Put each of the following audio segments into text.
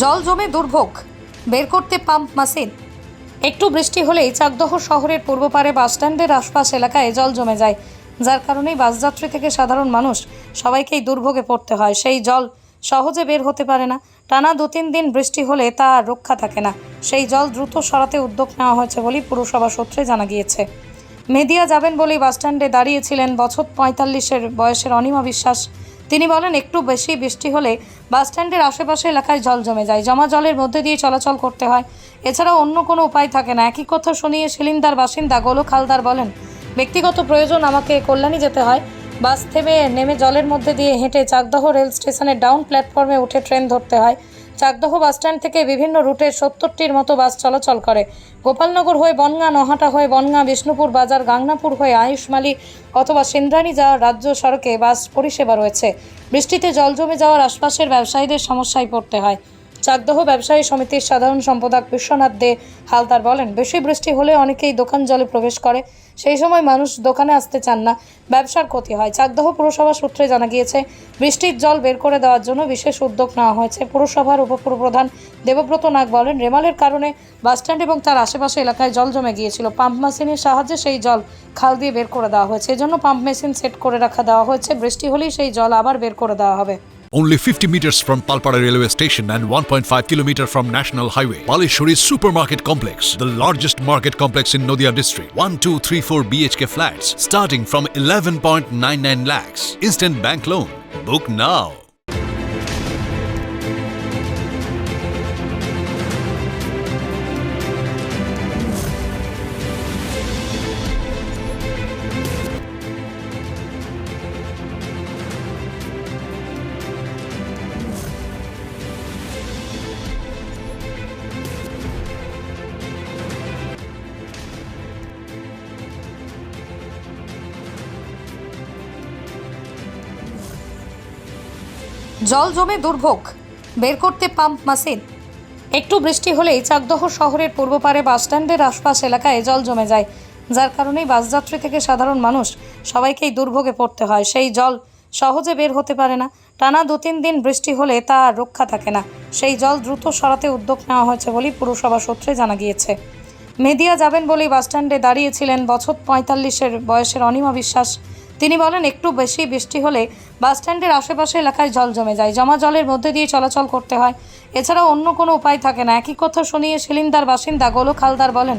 জল জমে দুর্ভোগ। বের করতে পাম্প মেশিন। একটু বৃষ্টি হলেই চাকদহ শহরের পূর্ব পারে বাসস্ট্যান্ডের আশপাশ এলাকায় জল জমে যায়। যার কারণেই বাসযাত্রী থেকে সাধারণ মানুষ সবাইকেই দুর্ভোগে পড়তে হয়। সেই জল সহজে বের হতে পারে না। টানা দু তিন দিন বৃষ্টি হলে তা আর রক্ষা থাকে না। সেই জল দ্রুত সরাতে উদ্যোগ নেওয়া হয়েছে বলেই পুরসভা সূত্রে জানা গিয়েছে। মেদিয়া যাবেন বলেই বাসস্ট্যান্ডে দাঁড়িয়েছিলেন বছর পঁয়তাল্লিশের বয়সের অনিমা বিশ্বাস। তিনি বলেন, একটু বেশি বৃষ্টি হলে বাসস্ট্যান্ডের আশেপাশে এলাকায় জল জমে যায়। জমা জলের মধ্যে দিয়ে চলাচল করতে হয়। এছাড়াও অন্য কোনো উপায় থাকে না। একই কথা শুনিয়ে শিলিন্দার বাসিন্দা গোলক হালদার বলেন, ব্যক্তিগত প্রয়োজন আমাকে কল্যাণী যেতে হয়। বাস থেমে নেমে জলের মধ্যে দিয়ে হেঁটে চাকদহ রেল স্টেশনের ডাউন প্ল্যাটফর্মে উঠে ট্রেন ধরতে হয়। চাকদহ বাসস্ট্যান্ড থেকে বিভিন্ন রুটে সত্তরটির মতো বাস চলাচল করে। গোপালনগর হয়ে বনগাঁ, নহাটা হয়ে বনগাঁ, বিষ্ণুপুর বাজার, গাংনাপুর হয়ে আয়ুষমালি অথবা সিন্দ্রাণী যাওয়ার রাজ্য সড়কে বাস পরিষেবা রয়েছে। বৃষ্টিতে জল জমে যাওয়ার আশপাশের ব্যবসায়ীদের সমস্যায় পড়তে হয়। চাকদহ ব্যবসায়ী সমিতির সাধারণ সম্পাদক বিশ্বনাথ দে হালদার বলেন, বেশি বৃষ্টি হলে অনেকেই দোকান জলে প্রবেশ করে, সেই সময় মানুষ দোকানে আসতে চান না, ব্যবসার ক্ষতি হয়। চাকদহ পুরসভা সূত্রে জানা গিয়েছে, বৃষ্টির জল বের করে দেওয়ার জন্য বিশেষ উদ্যোগ নেওয়া হয়েছে। পুরসভার উপপ্রধান দেবব্রত নাগ বলেন, রেমালের কারণে বাসস্ট্যান্ড এবং তার আশেপাশে এলাকায় জল জমে গিয়েছিল। পাম্প মেশিনের সাহায্যে সেই জল খাল দিয়ে বের করে দেওয়া হয়েছে। এজন্য পাম্প মেশিন সেট করে রাখা দেওয়া হয়েছে। বৃষ্টি হলেই সেই জল আবার বের করে দেওয়া হবে। Only 50 meters from Palpara railway station and 1.5 kilometer from National Highway. Palishuri Supermarket Complex, the largest market complex in Noida district. 1, 2, 3, 4 BHK flats starting from 11.99 lakhs. Instant bank loan. Book now. জল জমে দুর্ভোগ। বের করতে pump machine. একটু বৃষ্টি হলেই চাকদহ শহরের পূর্ব পারে বাসস্ট্যান্ডের আশপাশ এলাকায় জল জমে যায়। যার কারণেই বাসযাত্রী থেকে সাধারণ মানুষ সবাইকেই দুর্ভোগে পড়তে হয়। সেই জল সহজে বের হতে পারে না। টানা দু তিন দিন বৃষ্টি হলে তা আর রক্ষা থাকে না। সেই জল দ্রুত সরাতে উদ্যোগ নেওয়া হয়েছে বলেই পুরসভা সূত্রে জানা গিয়েছে। মেদিয়া যাবেন বলেই বাসস্ট্যান্ডে দাঁড়িয়েছিলেন বছর পঁয়তাল্লিশের বয়সের অনিমা বিশ্বাস। তিনি বলেন, একটু বেশি বৃষ্টি হলে বাসস্ট্যান্ডের আশেপাশে এলাকায় জল জমে যায়। জমা জলের মধ্যে দিয়ে চলাচল করতে হয়। এছাড়াও অন্য কোনো উপায় থাকে না। একই কথা শুনিয়ে শিলিন্দার বাসিন্দা গোলক হালদার বলেন,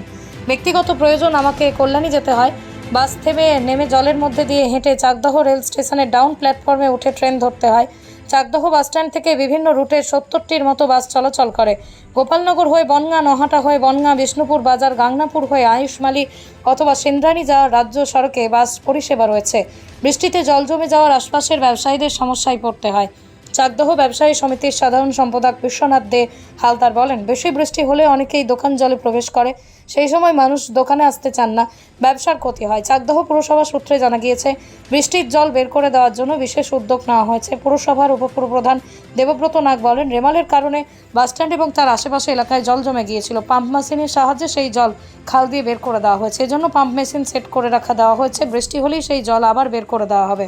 ব্যক্তিগত প্রয়োজন আমাকে কল্যাণী যেতে হয়। বাস থেমে নেমে জলের মধ্যে দিয়ে হেঁটে চাকদহ রেল স্টেশনের ডাউন প্ল্যাটফর্মে উঠে ট্রেন ধরতে হয়। চাকদহ বাসস্ট্যান্ড থেকে বিভিন্ন রুটে সত্তরটির মতো বাস চলাচল করে। গোপালনগর হয়ে বনগাঁ, নহাটা হয়ে বনগাঁ, বিষ্ণুপুর বাজার, গাংনাপুর হয়ে আয়ুষমালি অথবা সিন্দ্রাণী যাওয়ার রাজ্য সড়কে বাস পরিষেবা রয়েছে। বৃষ্টিতে জল জমে যাওয়ার আশপাশের ব্যবসায়ীদের সমস্যায় পড়তে হয়। চাকদহ ব্যবসায়ী সমিতির সাধারণ সম্পাদক বিশ্বনাথ দে হালদার বলেন, বেশি বৃষ্টি হলে অনেকেই দোকান জলে প্রবেশ করে, সেই সময় মানুষ দোকানে আসতে চান না, ব্যবসার ক্ষতি হয়। চাকদহ পুরসভা সূত্রে জানা গিয়েছে, বৃষ্টির জল বের করে দেওয়ার জন্য বিশেষ উদ্যোগ নেওয়া হয়েছে। পুরসভার উপপ্রধান দেবব্রত নাগ বলেন, রেমালের কারণে বাসস্ট্যান্ড এবং তার আশেপাশে এলাকায় জল জমে গিয়েছিল। পাম্প মেশিনের সাহায্যে সেই জল খাল দিয়ে বের করে দেওয়া হয়েছে। এজন্য পাম্প মেশিন সেট করে রাখা দেওয়া হয়েছে। বৃষ্টি হলেই সেই জল আবার বের করে দেওয়া হবে।